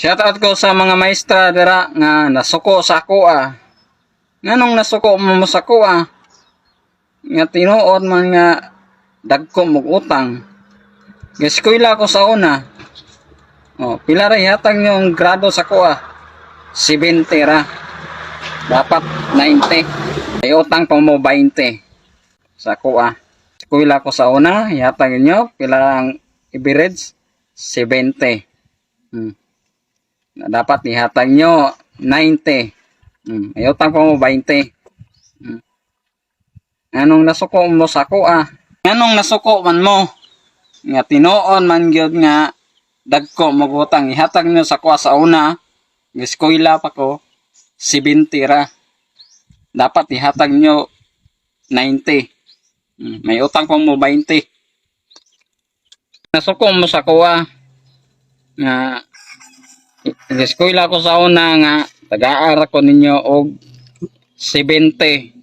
Shoutout ko sa mga maestra dira nga nasuko sa ako ah. Nganong nasuko mo sa ako ah? Nga tinuod man nga dagko mog utang. Gaskuila ko sa una. Oh, pila ra yatag ang grado sa ko ah? 70 ra. Dapat 90. May utang pa mo 20 sa ko ah. Ko sa una, yatag niyo pila ang average 70. Hmm. Dapat ihatag nyo 90. Hmm. Ayaw tang pa mo 20. Hmm. Anong nasuko mo sa ko ah? Anong nasuko man mo? Nga tinuon man gyud nga dagko magutang ihatag nyo sa ko sa una. Eskwela pa ko 70 ra. Dapat ihatag nyo 90. Hmm. May utang pa mo 20. Nasuko mo sa kuha nga eskwela ko sa una nga taga-ara ko ninyo og 70